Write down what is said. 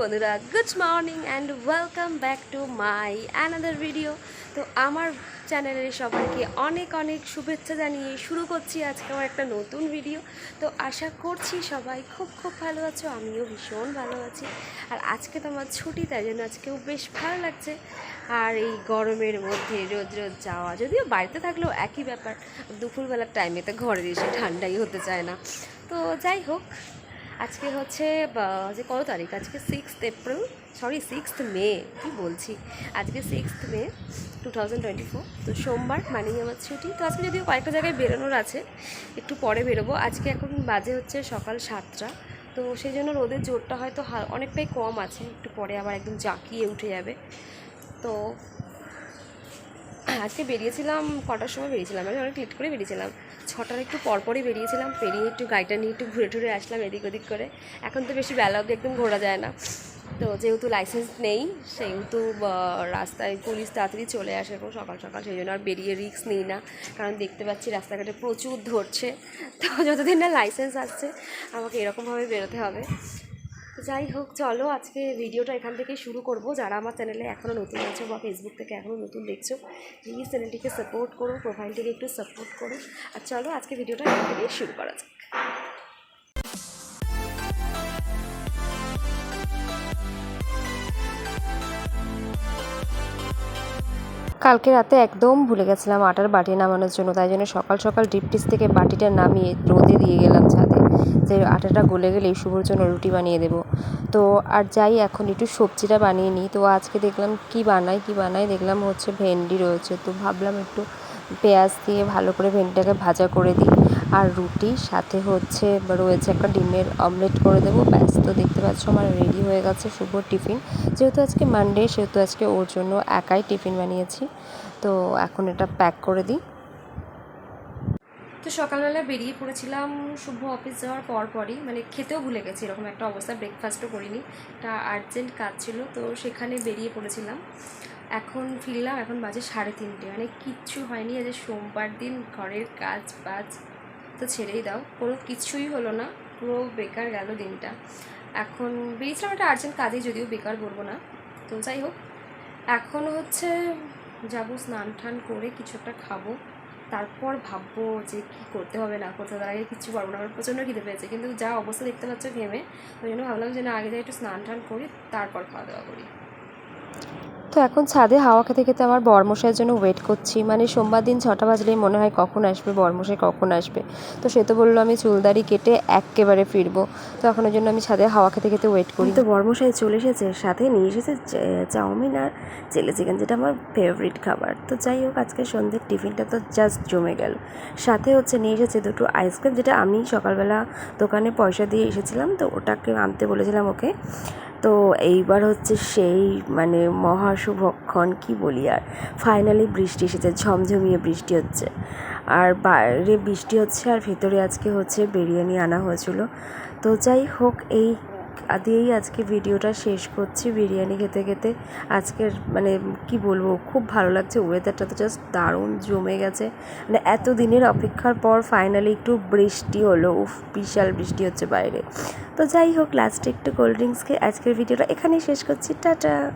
বন্ধুরা good morning and welcome back to my another video তো আমার চ্যানেলের সবাইকে অনেক অনেক শুভেচ্ছা জানিয়ে শুরু করছি আজকে আমার একটা নতুন ভিডিও তো আশা করছি সবাই খুব খুব ভালো আছো, আমিও ভীষণ ভালো আছি। আর আজকে তো আমার ছুটি, তাই জন্য আজকেও বেশ ভালো লাগছে। আর এই গরমের মধ্যে রোজ রোজ যাওয়া, যদিও বাড়িতে থাকলেও একই ব্যাপার, দুপুরবেলার টাইমে তো ঘরে এসে ঠান্ডাই হতে চায় না। তো যাই হোক আজকে হচ্ছে যে কত তারিখ? আজকে sixth April sorry sixth May কি বলছি? আজকে sixth May two thousand twenty four তো সোমবার মানেই আমার ছুটি। তো আজকে যদিও কয়েকটা জায়গায় বেরোনোর আছে, একটু পরে বেরোবো। আজকে এখন বাজে হচ্ছে সকাল সাতটা, তো সেই জন্য রোদের জোরটা হয়তো অনেকটাই কম আছে। একটু পরে আবার একদম জাঁকিয়ে উঠে যাবে। তো আজকে বেরিয়েছিলাম, কটার সময় বেরিয়েছিলাম? আমি অনেক লেট করে বেরিয়েছিলাম। ছটার একটু পরপরই বেরিয়েছিলাম, বেরিয়ে একটু গাড়িটা নিয়ে একটু ঘুরে টুরে আসলাম এদিক ওদিক করে। এখন তো বেশি বেলা অব্দি একদম ঘোরা যায় না। তো যেহেতু লাইসেন্স নেই, সেহেতু রাস্তায় পুলিশ তাড়াতাড়ি চলে আসে এরকম সকাল সকাল, সেই জন্য আর বেরিয়ে রিস্ক নিই না। কারণ দেখতে পাচ্ছি রাস্তাঘাটে প্রচুর ধরছে। তো যতদিন না লাইসেন্স আসছে, আমাকে এরকমভাবে বেরোতে হবে। যাই হোক, চলো আজকে ভিডিওটা এখান থেকে শুরু করব। যারা আমার চ্যানেলে এখনও নতুন আছো বা ফেসবুক থেকে এখনও নতুন দেখছ প্লিজ চ্যানেলটিকে সাপোর্ট করো প্রোফাইলটিকে একটু সাপোর্ট করো। আর চলো আজকে ভিডিওটা এখান থেকে শুরু করা যাক। কালকে রাতে একদম ভুলে গেছিলাম আটার বাটি নামানোর জন্য, তাই জন্য সকাল সকাল ডিপটিস থেকে বাটিটা নামিয়ে রোদে দিয়ে গেলাম ছাদে। যে আটাটা গলে গেলেই শুভর জন্য রুটি বানিয়ে দেবো। তো আর যাই, এখন একটু সবজিটা বানিয়ে নিই। তো আজকে দেখলাম কি বানাই কি বানাই? দেখলাম হচ্ছে ভেন্ডি রয়েছে। তো ভাবলাম একটু পেঁয়াজ দিয়ে ভালো করে ভেন্ডিটাকে ভাজা করে দিই। আর রুটি, সাথে হচ্ছে রয়েছে একটা ডিমের অমলেট করে দেবো। ব্যাস, তো দেখতে পাচ্ছ আমার রেডি হয়ে গেছে শুভ টিফিন। যেহেতু আজকে মানডে সেহেতু আজকে ওর জন্য একাই টিফিন বানিয়েছি। তো এখন এটা প্যাক করে দিই। তো সকালবেলা বেরিয়ে পড়েছিলাম শুভ অফিস যাওয়ার পর পরই। মানে খেতেও ভুলে গেছি, এরকম একটা অবস্থা ব্রেকফাস্টও করিনি। একটা আর্জেন্ট কাজ ছিল, তো সেখানে বেরিয়ে পড়েছিলাম। এখন ফিরলাম, এখন বাজে সাড়ে তিনটে। মানে কিচ্ছু হয়নি আজ সোমবার দিন, ঘরের কাজ বাজ তো ছেড়েই দাও, কোনো কিছুই হলো না, পুরো বেকার গেল দিনটা। এখন বেরিয়েছিলাম একটা আর্জেন্ট কাজে যদিও বেকার বলব না। তো যাই হোক, এখন হচ্ছে যাব স্নান টান করে কিছু একটা খাব। তারপর ভাববো যে কী করতে হবে, না করতে তার আগে কিচ্ছু পারব না। আমার প্রচণ্ড খিদে পেয়েছে, কিন্তু যা অবস্থা দেখতে পাচ্ছ ঘেমে, ওই জন্য ভাবলাম যে না, আগে যাই একটু স্নান টান করি তারপর খাওয়া দাওয়া করি। তো এখন ছাদে হাওয়া খেতে খেতে আমার বরমশাইয়ের জন্য ওয়েট করছি। মানে সোমবার দিন ছটা বাজলেই মনে হয় কখন আসবে, বরমশাই কখন আসবে? তো সে তো বলল আমি চুলদারি কেটে একেবারে ফিরবো। তো এখন জন্য আমি ছাদে হাওয়া খেতে খেতে ওয়েট করি। তো বরমশাই চলে এসেছে, সাথে নিয়ে এসেছে চাউমিন আর চিলি চিকেন যেটা আমার ফেভারিট খাবার। তো যাই হোক, আজকে সন্ধ্যের টিফিনটা তো জাস্ট জমে গেল। সাথে হচ্ছে নিয়ে এসেছে দুটো আইসক্রিম যেটা আমি সকালবেলা দোকানে পয়সা দিয়ে এসেছিলাম, তো ওটাকে আনতে বলেছিলাম ওকে। তো এইবার হচ্ছে সেই মানে মহাশুভক্ষণ কি বলি আর? ফাইনালি বৃষ্টি এসেছে, ঝমঝমিয়ে বৃষ্টি হচ্ছে। আর বাইরে বৃষ্টি হচ্ছে আর ভেতরে আজকে হচ্ছে বিরিয়ানি আনা হয়েছিল। তো যাই হোক, এই দিয়েই আজকে ভিডিওটা শেষ করছি বিরিয়ানি খেতে খেতে। আজকের মানে কি বলব, খুব ভালো লাগছে ওয়েদারটা তো জাস্ট দারুণ জমে গেছে। মানে এত দিনের অপেক্ষার পর ফাইনালি একটু বৃষ্টি হলো, উফ, বিশাল বৃষ্টি হচ্ছে বাইরে। তো যাই হোক লাস্টে একটু কোল্ড ড্রিঙ্কস খেয়ে আজকের ভিডিওটা এখানেই শেষ করছি, টাটা।